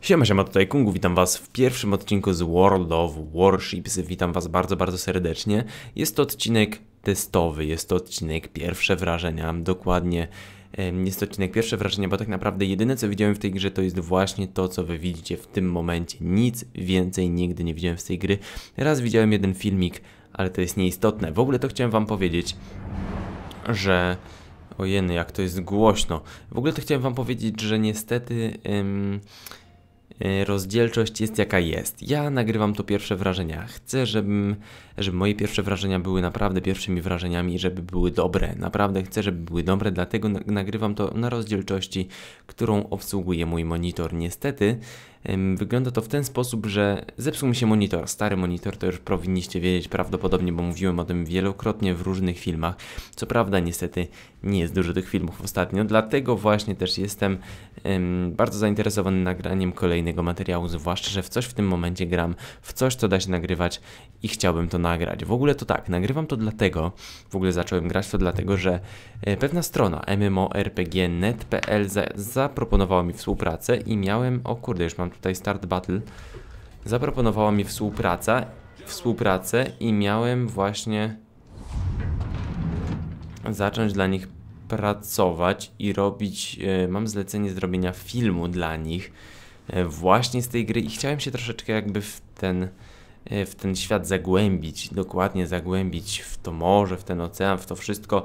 Siema, siema, tutaj Kungu, witam was w pierwszym odcinku z World of Warships, witam was bardzo, bardzo serdecznie. Jest to odcinek testowy, jest to odcinek pierwsze wrażenia, dokładnie jest to odcinek pierwsze wrażenia, bo tak naprawdę jedyne co widziałem w tej grze to jest właśnie to, co wy widzicie w tym momencie. Nic więcej nigdy nie widziałem z tej gry. Raz widziałem jeden filmik, ale to jest nieistotne. W ogóle to chciałem wam powiedzieć, że... Ojeny, jak to jest głośno. W ogóle to chciałem wam powiedzieć, że niestety e, rozdzielczość jest jaka jest. Ja nagrywam to pierwsze wrażenia. Chcę, żebym, żeby moje pierwsze wrażenia były naprawdę pierwszymi wrażeniami i żeby były dobre. Naprawdę chcę, żeby były dobre, dlatego na- nagrywam to na rozdzielczości, którą obsługuje mój monitor. Niestety wygląda to w ten sposób, że zepsuł mi się monitor. Stary monitor to już powinniście wiedzieć prawdopodobnie, bo mówiłem o tym wielokrotnie w różnych filmach. Co prawda, niestety nie jest dużo tych filmów ostatnio, dlatego właśnie też jestem em, bardzo zainteresowany nagraniem kolejnego materiału, zwłaszcza, że w coś w tym momencie gram, w coś, co da się nagrywać i chciałbym to nagrać. W ogóle to tak, nagrywam to dlatego, w ogóle zacząłem grać to dlatego, że e, pewna strona MMORPG.net.pl za, zaproponowała mi współpracę i miałem, o kurde, już mam tutaj start battle, zaproponowała mi współpracę, współpracę i miałem właśnie zacząć dla nich pracować i robić. E, mam zlecenie zrobienia filmu dla nich e, właśnie z tej gry i chciałem się troszeczkę jakby w ten. E, W ten świat zagłębić, dokładnie zagłębić w to morze, w ten ocean, w to wszystko.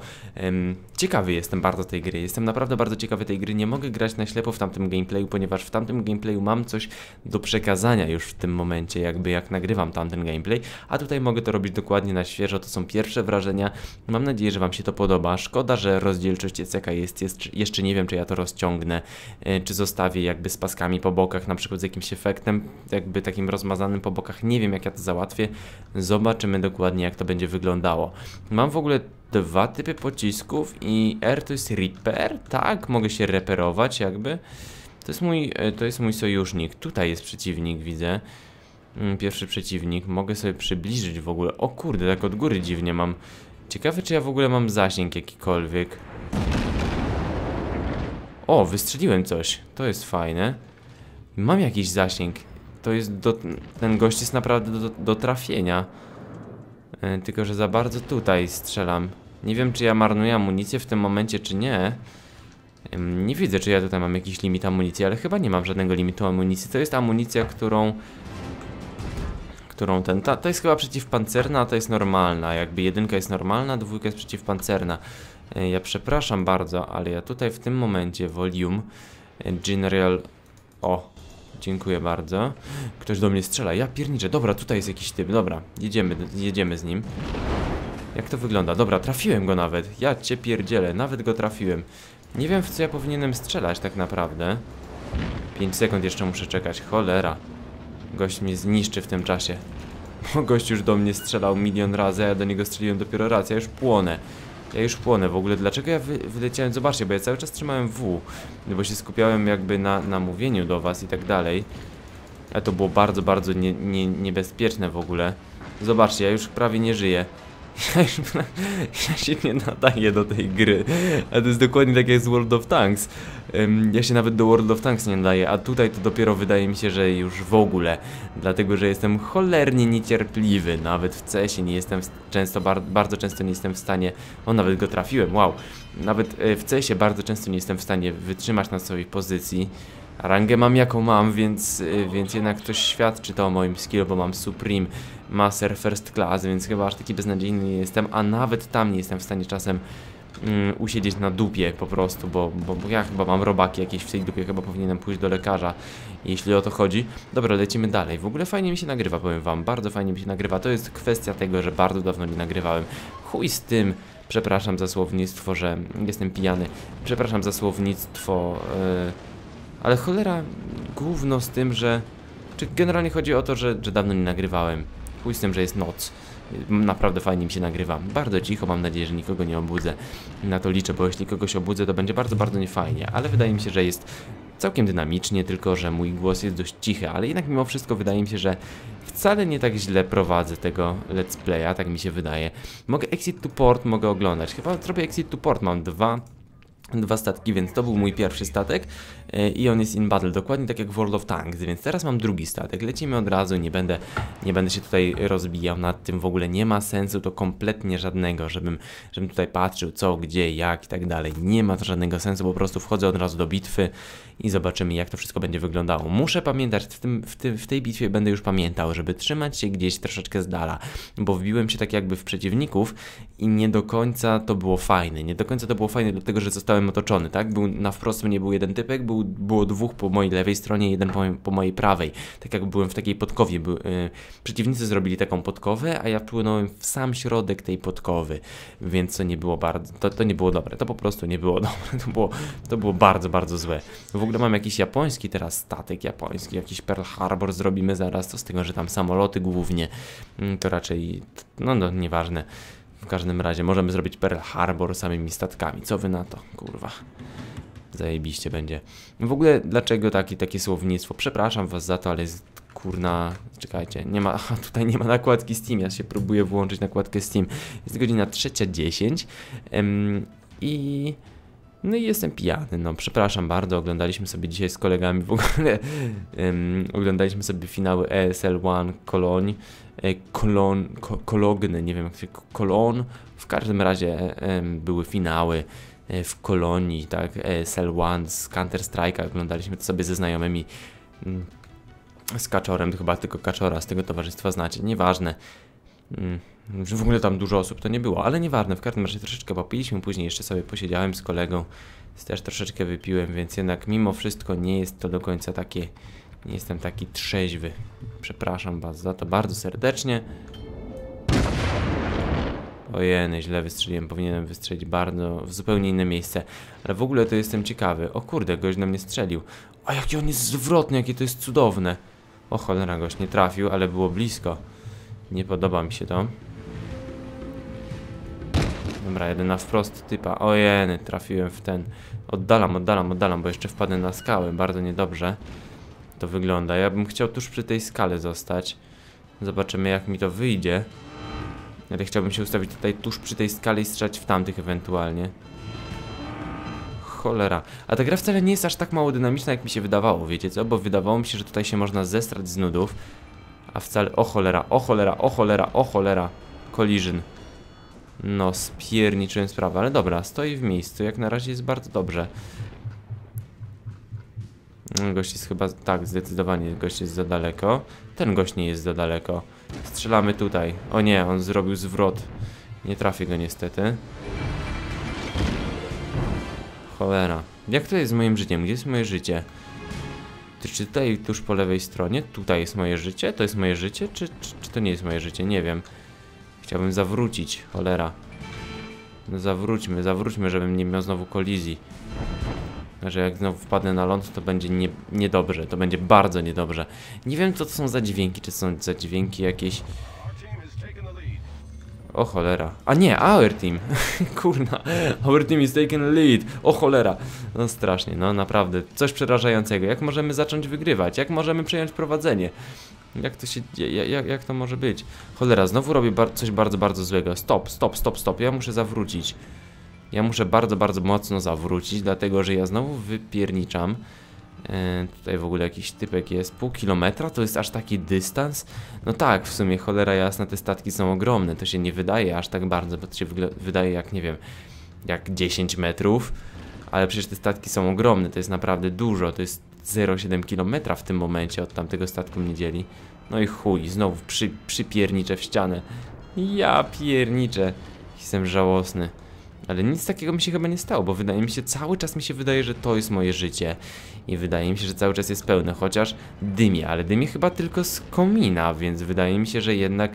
Ciekawy jestem bardzo tej gry. Jestem naprawdę bardzo ciekawy tej gry. Nie mogę grać na ślepo w tamtym gameplayu, ponieważ w tamtym gameplayu mam coś do przekazania już w tym momencie, jakby jak nagrywam tamten gameplay, a tutaj mogę to robić dokładnie na świeżo. To są pierwsze wrażenia. Mam nadzieję, że Wam się to podoba. Szkoda, że rozdzielczość jaka jest. jest jeszcze nie wiem, czy ja to rozciągnę, e, czy zostawię jakby z paskami po bokach, na przykład z jakimś efektem, jakby takim rozmazanym po bokach. Nie wiem, jak ja to załatwię. Zobaczymy dokładnie, jak to będzie wyglądało. Mam w ogóle dwa typy pocisków i R to jest repair, tak? Mogę się reperować jakby. To jest mój, e, to jest mój sojusznik. Tutaj jest przeciwnik, widzę. Mm, Pierwszy przeciwnik. Mogę sobie przybliżyć w ogóle. O kurde, tak od góry dziwnie mam. Ciekawe, czy ja w ogóle mam zasięg jakikolwiek. O, wystrzeliłem coś. To jest fajne. Mam jakiś zasięg. To jest do... Ten gość jest naprawdę do, do trafienia. E, Tylko, że za bardzo tutaj strzelam. Nie wiem, czy ja marnuję amunicję w tym momencie, czy nie. Nie widzę, czy ja tutaj mam jakiś limit amunicji, ale chyba nie mam żadnego limitu amunicji. To jest amunicja, którą... Którą ten... Ta, to jest chyba przeciwpancerna, a to jest normalna. Jakby jedynka jest normalna, dwójka jest przeciwpancerna. E, Ja przepraszam bardzo, ale ja tutaj w tym momencie volume e, general... O, dziękuję bardzo. Ktoś do mnie strzela. Ja pierniczę. Dobra, tutaj jest jakiś typ. Dobra, jedziemy, jedziemy z nim. Jak to wygląda? Dobra, trafiłem go nawet. Ja cię pierdzielę, nawet go trafiłem. Nie wiem w co ja powinienem strzelać tak naprawdę. 5 sekund jeszcze muszę czekać. Cholera. Gość mnie zniszczy w tym czasie. Bo gość już do mnie strzelał milion razy, a ja do niego strzeliłem dopiero raz. Ja już płonę. Ja już płonę w ogóle. Dlaczego ja wy, wyleciałem? Zobaczcie, bo ja cały czas trzymałem W. Bo się skupiałem jakby na, na mówieniu do was i tak dalej. Ale to było bardzo, bardzo nie, nie, niebezpieczne w ogóle. Zobaczcie, ja już prawie nie żyję. Ja, się nie nadaję do tej gry. A to jest dokładnie tak jak z World of Tanks. Ja się nawet do World of Tanks nie nadaję, a tutaj to dopiero wydaje mi się, że już w ogóle. Dlatego, że jestem cholernie niecierpliwy. Nawet w CS-ie nie jestem często, bar, bardzo często nie jestem w stanie. O, nawet go trafiłem, wow. Nawet e, w CS-ie bardzo często nie jestem w stanie wytrzymać na swojej pozycji. Rangę mam jaką mam, więc, y, więc jednak coś świadczy to o moim skillu, bo mam Supreme Master First Class, więc chyba aż taki beznadziejny nie jestem, a nawet tam nie jestem w stanie czasem mm, usiedzieć na dupie po prostu, bo, bo, bo ja chyba mam robaki jakieś w tej dupie, chyba powinienem pójść do lekarza, jeśli o to chodzi. Dobra, lecimy dalej. W ogóle fajnie mi się nagrywa, powiem wam, bardzo fajnie mi się nagrywa. To jest kwestia tego, że bardzo dawno nie nagrywałem. Chuj z tym, przepraszam za słownictwo, że jestem pijany. Przepraszam za słownictwo, yy, ale cholera gówno z tym, że... Czy generalnie chodzi o to, że, że dawno nie nagrywałem. Chuj z tym, że jest noc. Naprawdę fajnie mi się nagrywa. Bardzo cicho, mam nadzieję, że nikogo nie obudzę. Na to liczę, bo jeśli kogoś obudzę, to będzie bardzo, bardzo niefajnie. Ale wydaje mi się, że jest całkiem dynamicznie, tylko że mój głos jest dość cichy. Ale jednak mimo wszystko wydaje mi się, że wcale nie tak źle prowadzę tego let's playa, tak mi się wydaje. Mogę exit to port, mogę oglądać. Chyba zrobię exit to port, mam dwa dwa statki, więc to był mój pierwszy statek e, i on jest in battle, dokładnie tak jak World of Tanks, więc teraz mam drugi statek, lecimy od razu, nie będę, nie będę się tutaj rozbijał nad tym, w ogóle nie ma sensu to kompletnie żadnego, żebym, żebym tutaj patrzył co, gdzie, jak i tak dalej, nie ma to żadnego sensu, po prostu wchodzę od razu do bitwy i zobaczymy jak to wszystko będzie wyglądało. Muszę pamiętać, w, tym, w, w tej bitwie będę już pamiętał, żeby trzymać się gdzieś troszeczkę z dala, bo wbiłem się tak jakby w przeciwników i nie do końca to było fajne, nie do końca to było fajne dlatego, że zostałem otoczony, tak? Był, na wprost mnie był jeden typek, był, było dwóch po mojej lewej stronie, jeden po, po mojej prawej, tak jak byłem w takiej podkowie, by, yy, przeciwnicy zrobili taką podkowę, a ja wpłynąłem w sam środek tej podkowy, więc to nie było bardzo, to, to nie było dobre, to po prostu nie było dobre, to było, to było bardzo, bardzo złe. W ogóle mam jakiś japoński teraz statek japoński, jakiś Pearl Harbor zrobimy zaraz, to z tego, że tam samoloty głównie, mm, to raczej, no, no nieważne. W każdym razie możemy zrobić Pearl Harbor samymi statkami. Co wy na to, kurwa? Zajebiście będzie. W ogóle dlaczego taki, takie słownictwo? Przepraszam was za to, ale jest kurna, czekajcie, nie ma, tutaj nie ma nakładki Steam, ja się próbuję włączyć nakładkę Steam. Jest godzina 3.10 ym, i no i jestem pijany, no przepraszam bardzo, oglądaliśmy sobie dzisiaj z kolegami w ogóle, um, oglądaliśmy sobie finały ESL One Cologne, e, Kolon, ko, Kologny, nie wiem jak się, Kolon, w każdym razie um, były finały e, w Kolonii, tak, ESL One z Counter Strike'a, oglądaliśmy to sobie ze znajomymi, um, z Kaczorem, chyba tylko Kaczora z tego towarzystwa znacie, nieważne, Mm, w ogóle tam dużo osób to nie było, ale nieważne, w każdym razie troszeczkę popiliśmy, później jeszcze sobie posiedziałem z kolegą, też troszeczkę wypiłem, więc jednak mimo wszystko nie jest to do końca takie, nie jestem taki trzeźwy. Przepraszam was za to bardzo serdecznie. Ojej, źle wystrzeliłem, powinienem wystrzelić bardzo w zupełnie inne miejsce. Ale w ogóle to jestem ciekawy. O kurde, gość na mnie strzelił. A jaki on jest zwrotny, jakie to jest cudowne. O cholera, gość nie trafił, ale było blisko. Nie podoba mi się to. Dobra, jeden na wprost typa. Ojeny, trafiłem w ten. Oddalam, oddalam, oddalam, bo jeszcze wpadnę na skałę. Bardzo niedobrze to wygląda. Ja bym chciał tuż przy tej skale zostać. Zobaczymy jak mi to wyjdzie. Ale chciałbym się ustawić tutaj tuż przy tej skale i strzelać w tamtych ewentualnie. Cholera. A ta gra wcale nie jest aż tak mało dynamiczna jak mi się wydawało, wiecie co? Bo wydawało mi się, że tutaj się można zestrać z nudów. A wcale... O cholera, o cholera, o cholera, o cholera. Collision. No, spierniczyłem sprawę, ale dobra, stoi w miejscu. Jak na razie jest bardzo dobrze. Gość jest chyba... Tak, zdecydowanie gość jest za daleko. Ten gość nie jest za daleko. Strzelamy tutaj. O nie, on zrobił zwrot. Nie trafię go niestety. Cholera. Jak to jest z moim życiem? Gdzie jest moje życie? Czy tutaj tuż po lewej stronie, tutaj jest moje życie? To jest moje życie? Czy, czy, czy to nie jest moje życie? Nie wiem. Chciałbym zawrócić, cholera. No zawróćmy, zawróćmy, żebym nie miał znowu kolizji. Że jak znowu wpadnę na ląd, to będzie nie, niedobrze, to będzie bardzo niedobrze. Nie wiem, co to są za dźwięki, czy są za dźwięki jakieś... O cholera. A nie, our team. Kurna. Our team is taken lead. O cholera. No strasznie, no naprawdę. Coś przerażającego. Jak możemy zacząć wygrywać? Jak możemy przejąć prowadzenie? Jak to się dzieje? Jak, jak to może być? Cholera, znowu robię bar coś bardzo, bardzo złego. Stop, stop, stop, stop. Ja muszę zawrócić. Ja muszę bardzo, bardzo mocno zawrócić, dlatego że ja znowu wypierniczam. E, tutaj w ogóle jakiś typek jest. Pół kilometra? To jest aż taki dystans? No tak, w sumie cholera jasna, te statki są ogromne. To się nie wydaje aż tak bardzo, bo to się wydaje jak, nie wiem, jak 10 metrów. Ale przecież te statki są ogromne, to jest naprawdę dużo. To jest 0,7 km w tym momencie od tamtego statku mnie dzieli. No i chuj, znowu przy, przypierniczę w ścianę. Ja pierniczę. Jestem żałosny. Ale nic takiego mi się chyba nie stało, bo wydaje mi się, cały czas mi się wydaje, że to jest moje życie. I wydaje mi się, że cały czas jest pełne, chociaż dymie, ale dymie chyba tylko z komina, więc wydaje mi się, że jednak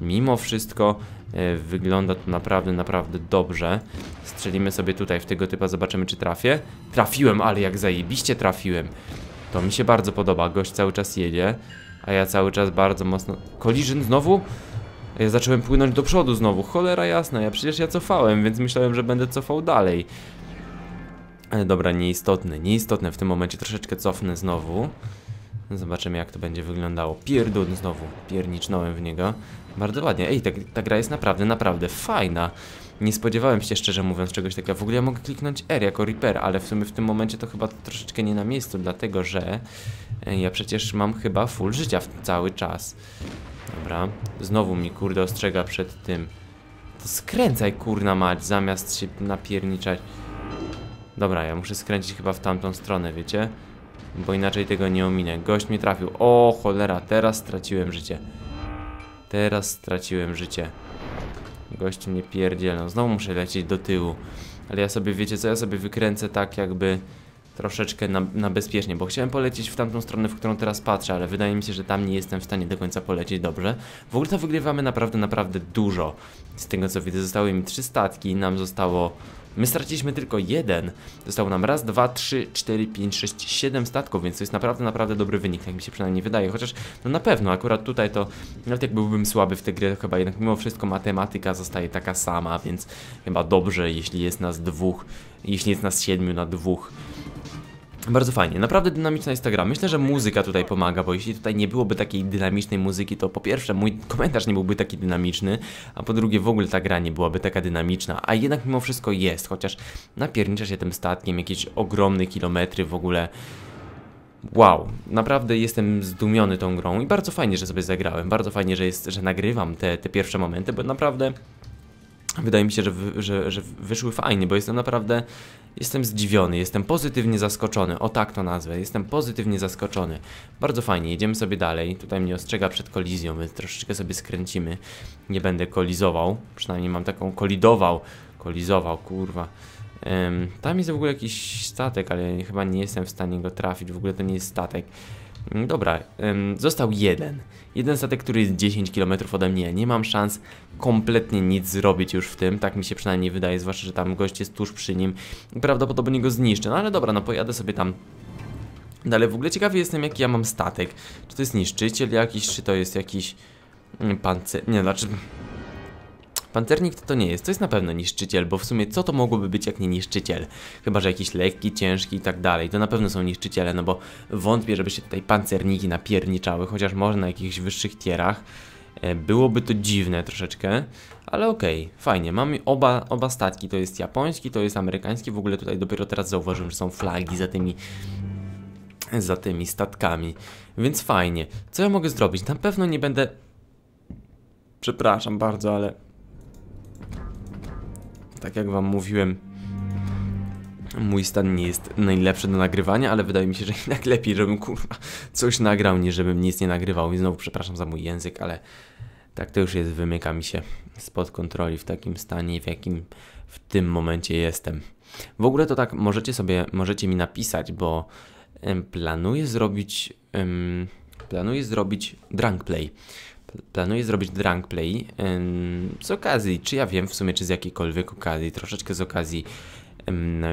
mimo wszystko e, wygląda to naprawdę, naprawdę dobrze. Strzelimy sobie tutaj w tego typa, zobaczymy czy trafię. Trafiłem, ale jak zajebiście trafiłem. To mi się bardzo podoba, gość cały czas jedzie, a ja cały czas bardzo mocno... Collision znowu? Ja zacząłem płynąć do przodu znowu, cholera jasna, ja przecież ja cofałem, więc myślałem, że będę cofał dalej. Ale dobra, nieistotne, nieistotne w tym momencie, troszeczkę cofnę znowu. Zobaczymy jak to będzie wyglądało. Pierdun znowu, piernicznąłem w niego. Bardzo ładnie. Ej, ta, ta gra jest naprawdę, naprawdę fajna. Nie spodziewałem się szczerze mówiąc czegoś takiego. W ogóle ja mogę kliknąć R jako Reaper, ale w sumie w tym momencie to chyba troszeczkę nie na miejscu, dlatego że e, ja przecież mam chyba full życia cały czas. Dobra, znowu mi kurde ostrzega przed tym. To skręcaj kurna mać, zamiast się napierniczać. Dobra, ja muszę skręcić chyba w tamtą stronę, wiecie? Bo inaczej tego nie ominę. Gość mnie trafił. O cholera, teraz straciłem życie. Teraz straciłem życie. Gość mnie pierdzielą. Znowu muszę lecieć do tyłu. Ale ja sobie, wiecie co, ja sobie wykręcę tak jakby troszeczkę na, na bezpiecznie, bo chciałem polecieć w tamtą stronę, w którą teraz patrzę, ale wydaje mi się, że tam nie jestem w stanie do końca polecieć dobrze. W ogóle to wygrywamy naprawdę, naprawdę dużo. Z tego co widzę, zostały mi trzy statki, nam zostało My straciliśmy tylko jeden. Zostało nam raz, dwa, trzy, cztery, pięć, sześć, siedem statków, więc to jest naprawdę, naprawdę dobry wynik, jak mi się przynajmniej wydaje. Chociaż, no na pewno, akurat tutaj to, nawet jak byłbym słaby w tę grę, to chyba jednak mimo wszystko matematyka zostaje taka sama, więc chyba dobrze, jeśli jest nas dwóch, jeśli jest nas siedmiu na dwóch. Bardzo fajnie, naprawdę dynamiczna jest ta gra. Myślę, że muzyka tutaj pomaga, bo jeśli tutaj nie byłoby takiej dynamicznej muzyki, to po pierwsze mój komentarz nie byłby taki dynamiczny, a po drugie w ogóle ta gra nie byłaby taka dynamiczna, a jednak mimo wszystko jest, chociaż napiernicza się tym statkiem, jakieś ogromne kilometry w ogóle. Wow, naprawdę jestem zdumiony tą grą i bardzo fajnie, że sobie zagrałem, bardzo fajnie, że, jest, że nagrywam te, te pierwsze momenty, bo naprawdę wydaje mi się, że, że, że wyszły fajnie, bo jestem naprawdę Jestem zdziwiony, jestem pozytywnie zaskoczony, o tak to nazwę, jestem pozytywnie zaskoczony. Bardzo fajnie, jedziemy sobie dalej, tutaj mnie ostrzega przed kolizją, my troszeczkę sobie skręcimy, nie będę kolizował, przynajmniej mam taką kolidował, kolizował, kurwa. Um, tam jest w ogóle jakiś statek, ale chyba nie jestem w stanie go trafić, w ogóle to nie jest statek. Mm, dobra, został jeden. Jeden statek, który jest 10 km ode mnie. Nie mam szans kompletnie nic zrobić już w tym, tak mi się przynajmniej wydaje, zwłaszcza, że tam gość jest tuż przy nim prawdopodobnie go zniszczę. No ale dobra, no pojadę sobie tam Dalej w ogóle ciekawy jestem jaki ja mam statek. Czy to jest niszczyciel jakiś, czy to jest jakiś mm, pancer... Nie, znaczy Pancernik to, to nie jest, to jest na pewno niszczyciel, bo w sumie co to mogłoby być jak nie niszczyciel? Chyba, że jakiś lekki, ciężki i tak dalej, to na pewno są niszczyciele, no bo wątpię, żeby się tutaj pancerniki napierniczały, chociaż może na jakichś wyższych tierach. E, byłoby to dziwne troszeczkę, ale okej, okay, fajnie. Mamy oba, oba statki, to jest japoński, to jest amerykański. W ogóle tutaj dopiero teraz zauważyłem, że są flagi za tymi za tymi statkami. Więc fajnie. Co ja mogę zrobić? Na pewno nie będę Przepraszam bardzo, ale tak jak wam mówiłem, mój stan nie jest najlepszy do nagrywania, ale wydaje mi się, że jednak lepiej, żebym kurwa coś nagrał, niż żebym nic nie nagrywał. I znowu przepraszam za mój język, ale tak to już jest, wymyka mi się spod kontroli w takim stanie, w jakim w tym momencie jestem. W ogóle to tak, możecie sobie, możecie mi napisać, bo planuję zrobić, em, planuję zrobić drunk play. Planuję zrobić drunk play z okazji, czy ja wiem w sumie, czy z jakiejkolwiek okazji, troszeczkę z okazji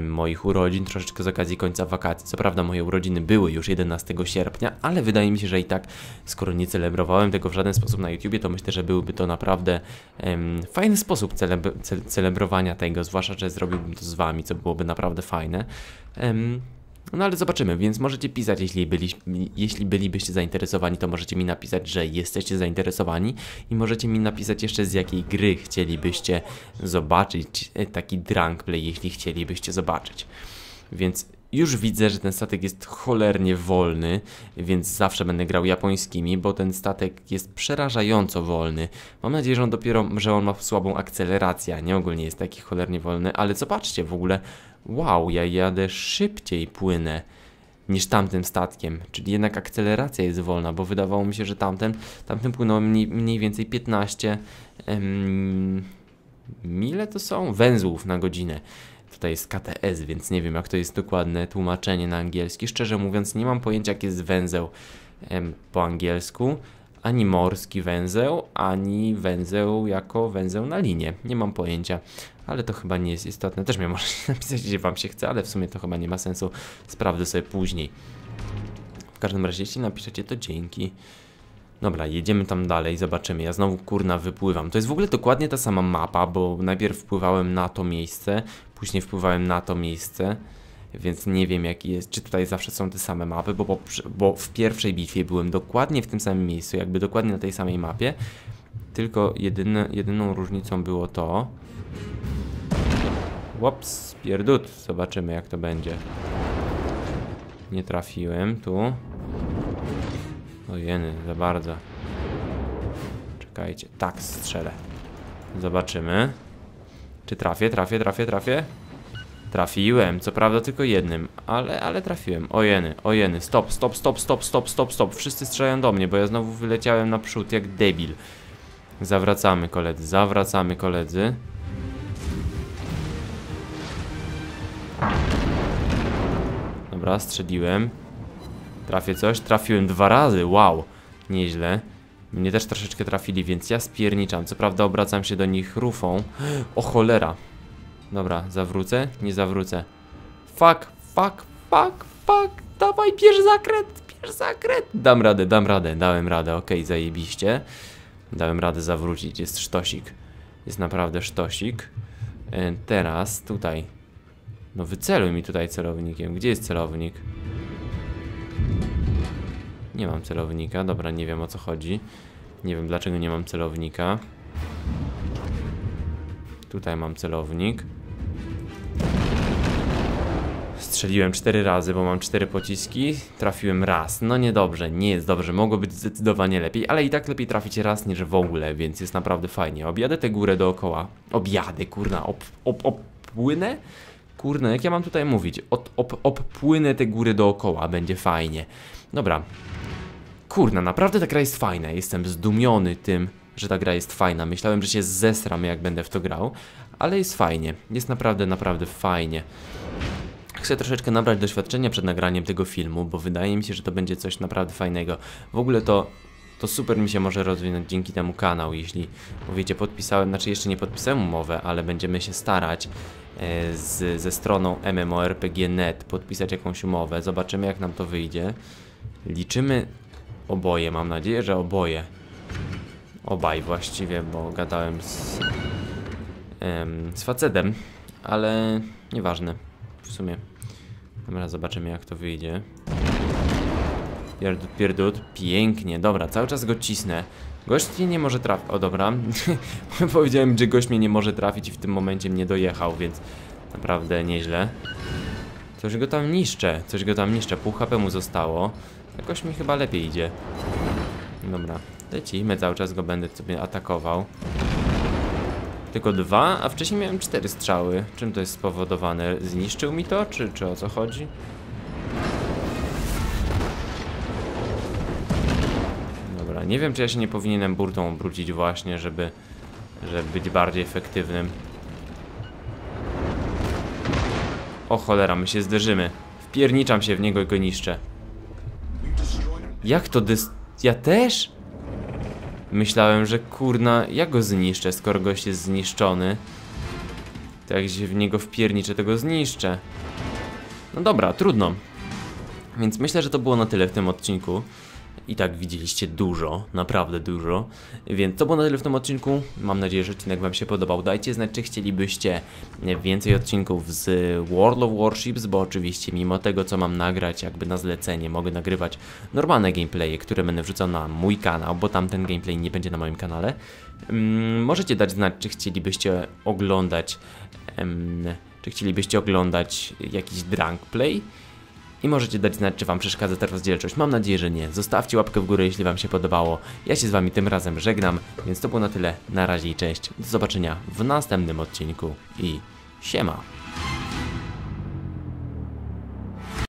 moich urodzin, troszeczkę z okazji końca wakacji. Co prawda moje urodziny były już 11 sierpnia, ale wydaje mi się, że i tak, skoro nie celebrowałem tego w żaden sposób na YouTubie, to myślę, że byłby to naprawdę um, fajny sposób celebr ce celebrowania tego, zwłaszcza, że zrobiłbym to z wami, co byłoby naprawdę fajne. Um, no ale zobaczymy, więc możecie pisać, jeśli, byli, jeśli bylibyście zainteresowani, to możecie mi napisać, że jesteście zainteresowani i możecie mi napisać jeszcze z jakiej gry chcielibyście zobaczyć e, taki drunk play, jeśli chcielibyście zobaczyć. Więc już widzę, że ten statek jest cholernie wolny, więc zawsze będę grał japońskimi, bo ten statek jest przerażająco wolny. Mam nadzieję, że on dopiero, że on ma słabą akcelerację, a nie ogólnie jest taki cholernie wolny, ale zobaczcie, w ogóle wow, ja jadę szybciej płynę niż tamtym statkiem, czyli jednak akceleracja jest wolna, bo wydawało mi się, że tamten, tamten płynął mniej, mniej więcej 15 em, mile to są? Węzłów na godzinę. Tutaj jest KTS, więc nie wiem jak to jest dokładne tłumaczenie na angielski. Szczerze mówiąc nie mam pojęcia jak jest węzeł em, po angielsku. Ani morski węzeł, ani węzeł jako węzeł na linię. Nie mam pojęcia ale to chyba nie jest istotne. Też mnie możecie napisać, gdzie wam się chce, ale w sumie to chyba nie ma sensu. Sprawdzę sobie później. W każdym razie, jeśli napiszecie, to dzięki. Dobra, jedziemy tam dalej, zobaczymy. Ja znowu kurna wypływam. To jest w ogóle dokładnie ta sama mapa, bo najpierw wpływałem na to miejsce, później wpływałem na to miejsce. więc nie wiem jaki jest, czy tutaj zawsze są te same mapy, bo, bo, bo w pierwszej bitwie byłem dokładnie w tym samym miejscu, jakby dokładnie na tej samej mapie, tylko jedyne, jedyną różnicą było to... Łops, pierdut, zobaczymy jak to będzie. Nie trafiłem tu. Ojeny, za bardzo. Czekajcie, tak strzelę. Zobaczymy. Czy trafię, trafię, trafię, trafię? Trafiłem, co prawda tylko jednym, ale, ale trafiłem. Ojeny, ojeny, stop, stop, stop, stop, stop, stop, stop. Wszyscy strzelają do mnie, bo ja znowu wyleciałem naprzód jak debil. Zawracamy koledzy, zawracamy koledzy. Dobra, strzeliłem. Trafię coś? Trafiłem dwa razy, wow. Nieźle. Mnie też troszeczkę trafili, więc ja spierniczam. Co prawda obracam się do nich rufą. O cholera. Dobra, zawrócę? Nie zawrócę. Fuck, fuck, fuck, fuck. Dawaj, bierz zakręt, bierz zakręt. Dam radę, dam radę, dałem radę, okej, okay, zajebiście. Dałem radę zawrócić, jest sztosik. Jest naprawdę sztosik. E, teraz tutaj. No wyceluj mi tutaj celownikiem. Gdzie jest celownik? Nie mam celownika, dobra, nie wiem o co chodzi. Nie wiem dlaczego nie mam celownika. Tutaj mam celownik. Strzeliłem cztery razy, bo mam cztery pociski. Trafiłem raz. No niedobrze, nie jest dobrze. Mogło być zdecydowanie lepiej, ale i tak lepiej trafić raz niż w ogóle, więc jest naprawdę fajnie. Objadę tę górę dookoła. Objadę, kurna, op, op, opłynę? Kurna, jak ja mam tutaj mówić? Op, opłynę tę górę dookoła, będzie fajnie. Dobra. Kurna, naprawdę ta gra jest fajna. Jestem zdumiony tym, że ta gra jest fajna. Myślałem, że się zesram, jak będę w to grał, ale jest fajnie. Jest naprawdę, naprawdę fajnie. Chcę troszeczkę nabrać doświadczenia przed nagraniem tego filmu, bo wydaje mi się, że to będzie coś naprawdę fajnego. W ogóle to, to super mi się może rozwinąć dzięki temu kanał, jeśli, bo wiecie, podpisałem, znaczy jeszcze nie podpisałem umowę, ale będziemy się starać e, z, ze stroną MMORPG.net podpisać jakąś umowę. Zobaczymy jak nam to wyjdzie. Liczymy oboje, mam nadzieję, że oboje. Obaj właściwie, bo gadałem z, em, z facetem, ale nieważne w sumie. Dobra, zobaczymy jak to wyjdzie. Pierdut, pierdut. Pięknie, dobra, cały czas go cisnę. Gość mnie nie może trafić. O, dobra. Powiedziałem, że gość mnie nie może trafić i w tym momencie mnie dojechał, więc naprawdę nieźle. Coś go tam niszczę, coś go tam niszczę. Pół HP mu zostało. Jakoś mi chyba lepiej idzie. Dobra, lecimy, cały czas go będę sobie atakował. Tylko dwa, a wcześniej miałem cztery strzały. Czym to jest spowodowane? Zniszczył mi to, czy, czy o co chodzi? Dobra, nie wiem, czy ja się nie powinienem burtą obrócić właśnie, żeby, żeby być bardziej efektywnym. O cholera, my się zderzymy. Wpierniczam się w niego i go niszczę. Jak to dys... Ja też? Myślałem, że kurna, ja go zniszczę, skoro gość jest zniszczony. To jak się w niego wpierniczę, to go zniszczę. No dobra, trudno. Więc myślę, że to było na tyle w tym odcinku. I tak widzieliście dużo, naprawdę dużo. Więc to było na tyle w tym odcinku. Mam nadzieję, że odcinek Wam się podobał. Dajcie znać, czy chcielibyście więcej odcinków z World of Warships, bo oczywiście mimo tego, co mam nagrać jakby na zlecenie, mogę nagrywać normalne gameplaye, które będę wrzucał na mój kanał, bo tamten gameplay nie będzie na moim kanale. Um, możecie dać znać, czy chcielibyście oglądać... Czy chcielibyście oglądać jakiś drunk play i możecie dać znać, czy Wam przeszkadza ta rozdzielczość. Mam nadzieję, że nie. Zostawcie łapkę w górę, jeśli Wam się podobało. Ja się z Wami tym razem żegnam, więc to było na tyle. Na razie i cześć. Do zobaczenia w następnym odcinku i siema.